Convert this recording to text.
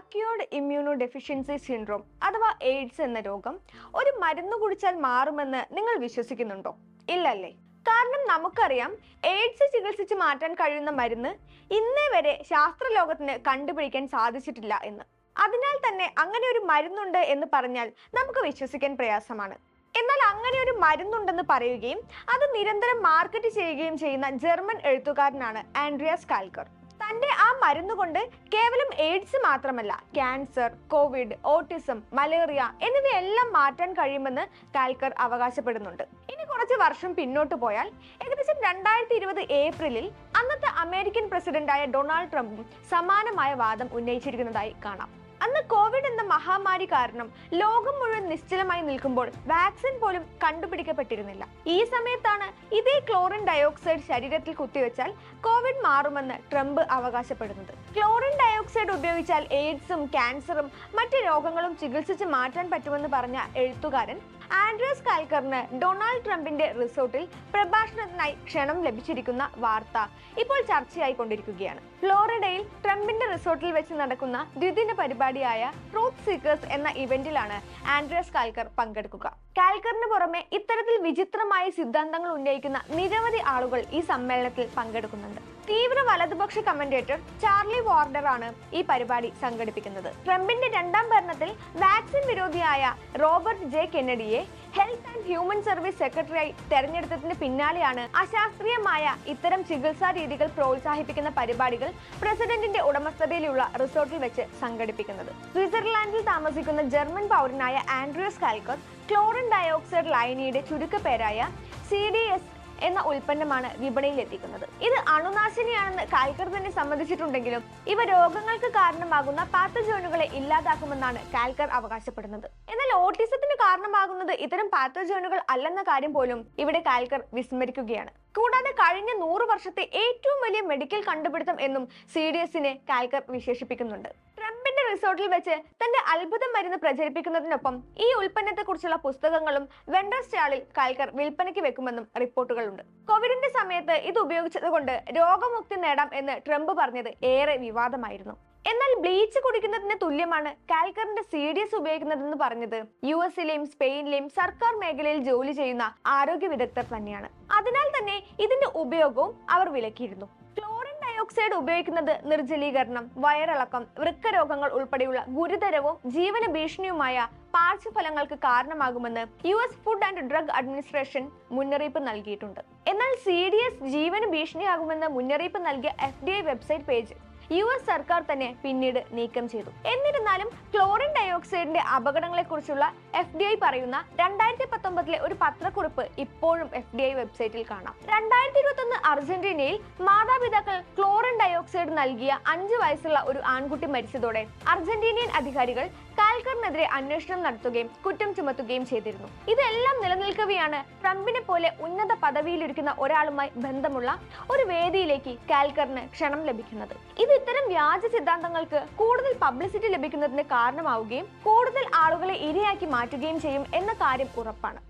Acquired immuno deficiency syndrome അഥവാ AIDS എന്ന രോഗം ഒരു മരുന്ന് കുടിച്ചാൽ മാറുമെന്ന് നിങ്ങൾ വിശ്വസിക്കുന്നുണ്ടോ? ഇല്ലല്ലേ. കാരണം നമുക്കറിയാം എയ്ഡ്സ് ചികിത്സിച്ച് മാറ്റാൻ കഴിയുന്ന മരുന്ന് ഇന്നേ വരെ ശാസ്ത്രലോകത്തിന് കണ്ടുപിടിക്കാൻ സാധിച്ചിട്ടില്ല എന്ന്. അതിനാൽ തന്നെ അങ്ങനെ ഒരു മരുന്നുണ്ട് എന്ന് പറഞ്ഞാൽ നമുക്ക് വിശ്വസിക്കാൻ പ്രയാസമാണ്. എന്നാൽ അങ്ങനെ ഒരു മരുന്നുണ്ടെന്ന് പറയുകയും അത് നിരന്തരം മാർക്കറ്റ് ചെയ്യുകയും ചെയ്യുന്ന ജർമ്മൻ എഴുത്തുകാരനാണ് ആൻഡ്രിയാസ് കാൽക്കർ. തന്റെ ആ മരുന്ന് കൊണ്ട് കേവലം എയ്ഡ്സ് മാത്രമല്ല ക്യാൻസർ കോവിഡ് ഓട്ടിസം മലേറിയ എന്നിവയെല്ലാം മാറ്റാൻ കഴിയുമെന്ന് കാൽക്കർ അവകാശപ്പെടുന്നുണ്ട്. ഇനി കുറച്ച് വർഷം പിന്നോട്ട് പോയാൽ ഏകദേശം രണ്ടായിരത്തി ഇരുപത് ഏപ്രിലിൽ അന്നത്തെ അമേരിക്കൻ പ്രസിഡന്റായ ഡൊണാൾഡ് ട്രംപും സമാനമായ വാദം ഉന്നയിച്ചിരിക്കുന്നതായി കാണാം. അന്ന് കോവിഡ് എന്ന മഹാമാരി കാരണം ലോകം മുഴുവൻ നിശ്ചലമായി നിൽക്കുമ്പോൾ വാക്സിൻ പോലും കണ്ടുപിടിക്കപ്പെട്ടിരുന്നില്ല. ഈ സമയത്താണ് ഇതേ ക്ലോറിൻ ഡയോക്സൈഡ് ശരീരത്തിൽ കുത്തിവെച്ചാൽ കോവിഡ് മാറുമെന്ന് ട്രംപ് അവകാശപ്പെടുന്നത്. ക്ലോറിൻ ഡയോക്സൈഡ് ഉപയോഗിച്ചാൽ എയ്ഡ്സും ക്യാൻസറും മറ്റ് രോഗങ്ങളും ചികിത്സിച്ച് മാറ്റാൻ പറ്റുമെന്ന് പറഞ്ഞ എഴുത്തുകാരൻ ആൻഡ്രസ് കാൽക്കറിന് ഡൊണാൾഡ് ട്രംപിന്റെ റിസോർട്ടിൽ പ്രഭാഷണത്തിനായി ക്ഷണം ലഭിച്ചിരിക്കുന്ന വാർത്ത ഇപ്പോൾ ചർച്ചയായിക്കൊണ്ടിരിക്കുകയാണ്. ഫ്ലോറിഡയിൽ ട്രംപിന്റെ റിസോർട്ടിൽ വെച്ച് നടക്കുന്ന ദ്വിദിന പരിപാടിയായ ട്രൂത്ത് സീക്കേഴ്സ് എന്ന ഇവന്റിലാണ് ആൻഡ്രസ് കാൽക്കർ പങ്കെടുക്കുക. കാൽക്കറിന് പുറമെ ഇത്തരത്തിൽ വിചിത്രമായ സിദ്ധാന്തങ്ങൾ ഉന്നയിക്കുന്ന നിരവധി ആളുകൾ ഈ സമ്മേളനത്തിൽ പങ്കെടുക്കുന്നുണ്ട്. തീവ്ര വലതുപക്ഷ കമന്റേറ്റർ ചാർലി ആണ് ഈ പരിപാടി സംഘടിപ്പിക്കുന്നത്. ട്രംപിന്റെ രണ്ടാം ഭരണത്തിൽ വാക്സിൻ വിരോധിയായ റോബർട്ട് ജെ കെന്നഡിയെ ഹെൽത്ത് ആൻഡ് ഹ്യൂമൻ സർവീസ് സെക്രട്ടറിയായി തെരഞ്ഞെടുത്തതിന് പിന്നാലെയാണ് അശാസ്ത്രീയമായ ഇത്തരം ചികിത്സാ രീതികൾ പ്രോത്സാഹിപ്പിക്കുന്ന പരിപാടികൾ പ്രസിഡന്റിന്റെ ഉടമസ്ഥതയിലുള്ള റിസോർട്ടിൽ വെച്ച് സംഘടിപ്പിക്കുന്നത്. സ്വിറ്റ്സർലാൻഡിൽ താമസിക്കുന്ന ജർമ്മൻ പൗരനായ ആൻഡ്രിയസ് കാൽക്കർ ക്ലോറിൻ ഡയോക്സൈഡ് ലൈനിയുടെ ചുരുക്കപ്പേരായ സി ഡി എസ് എന്ന ഉൽപ്പന്നമാണ് വിപണിയിൽ എത്തിക്കുന്നത് ഇത് അണുനാശിനിയാണെന്ന് കാൽക്കർ തന്നെ സമ്മതിച്ചിട്ടുണ്ടെങ്കിലും ഇവ രോഗങ്ങൾക്ക് കാരണമാകുന്ന പാത്തജോനുകളെ ഇല്ലാതാക്കുമെന്നാണ് കാൽക്കർ അവകാശപ്പെടുന്നത്. എന്നാൽ ഓട്ടിസത്തിന് കാരണമാകുന്നത് ഇത്തരം പാത്തജോനുകൾ അല്ലെന്ന കാര്യം പോലും ഇവിടെ കാൽക്കർ വിസ്മരിക്കുകയാണ്. കൂടാതെ കഴിഞ്ഞ നൂറ് വർഷത്തെ ഏറ്റവും വലിയ മെഡിക്കൽ കണ്ടുപിടുത്തം എന്നും സി ഡി എസിനെ കാൽക്കർ വിശേഷിപ്പിക്കുന്നുണ്ട്. ട്രംപിന്റെ റിസോർട്ടിൽ വെച്ച് തന്റെ അത്ഭുതം മരുന്ന് പ്രചരിപ്പിക്കുന്നതിനൊപ്പം ഈ ഉൽപ്പന്നത്തെക്കുറിച്ചുള്ള പുസ്തകങ്ങളും വെണ്ടർ സ്റ്റാളിൽ കാൽക്കർ വിൽപ്പനയ്ക്ക് വെക്കുമെന്നും റിപ്പോർട്ടുകളുണ്ട്. കോവിഡിന്റെ സമയത്ത് ഇത് ഉപയോഗിച്ചതുകൊണ്ട് രോഗമുക്തി നേടാം എന്ന് ട്രംപ് പറഞ്ഞത് ഏറെ വിവാദമായിരുന്നു. എന്നാൽ ബ്ലീച്ച് കുടിക്കുന്നതിന് തുല്യമാണ് കാൽക്കറിന്റെ സി ഡി എസ് ഉപയോഗിക്കുന്നതെന്ന് പറഞ്ഞത് യു എസിലെയും സ്പെയിനിലെയും സർക്കാർ മേഖലയിൽ ജോലി ചെയ്യുന്ന ആരോഗ്യ വിദഗ്ധർ തന്നെയാണ്. അതിനാൽ തന്നെ ഇതിന്റെ ഉപയോഗവും അവർ വിലക്കിയിരുന്നു. ഡയോക്സൈഡ് ഉപയോഗിക്കുന്നത് നിർജലീകരണം വയറിളക്കം വൃക്കരോഗങ്ങൾ ഉൾപ്പെടെയുള്ള ഗുരുതരവും ജീവന ഭീഷണിയുമായ പാർശ്വഫലങ്ങൾക്ക് കാരണമാകുമെന്ന് U S food and drug administration മുന്നറിയിപ്പ് നൽകിയിട്ടുണ്ട്. എന്നാൽ സി ഡി എസ് ജീവന ഭീഷണിയാകുമെന്ന് മുന്നറിയിപ്പ് നൽകിയ F D I website page U S സർക്കാർ തന്നെ പിന്നീട് നീക്കം ചെയ്തു. എന്നിരുന്നാലും ക്ലോറിൻ ഡയോക്സൈഡിന്റെ അപകടങ്ങളെക്കുറിച്ചുള്ള എഫ് ഡി ഐ പറയുന്ന രണ്ടായിരത്തി പത്തൊമ്പതിലെ ഒരു പത്രക്കുറിപ്പ് ഇപ്പോഴും എഫ് ഡി ഐ വെബ്സൈറ്റിൽ കാണാം. രണ്ടായിരത്തി ഇരുപത്തി ഒന്ന് അർജന്റീനയിൽ മാതാപിതാക്കൾ ക്ലോറിൻ ഡയോക്സൈഡ് നൽകിയ അഞ്ചു വയസ്സുള്ള ഒരു ആൺകുട്ടി മരിച്ചതോടെ അർജന്റീനിയൻ അധികാരികൾ കാൽക്കറിനെതിരെ അന്വേഷണം നടത്തുകയും കുറ്റം ചുമത്തുകയും ചെയ്തിരുന്നു. ഇതെല്ലാം നിലനിൽക്കവെയാണ് ട്രംപിനെ പോലെ ഉന്നത പദവിയിലിരിക്കുന്ന ഒരാളുമായി ബന്ധമുള്ള ഒരു വേദിയിലേക്ക് കാൽക്കറിന് ക്ഷണം ലഭിക്കുന്നത്. ഇത് ഇത്തരം വ്യാജ സിദ്ധാന്തങ്ങൾക്ക് കൂടുതൽ പബ്ലിസിറ്റി ലഭിക്കുന്നതിന് കാരണമാവുകയും കൂടുതൽ ആളുകളെ ഇരയാക്കി മാറ്റുകയും ചെയ്യും എന്ന കാര്യം ഉറപ്പാണ്.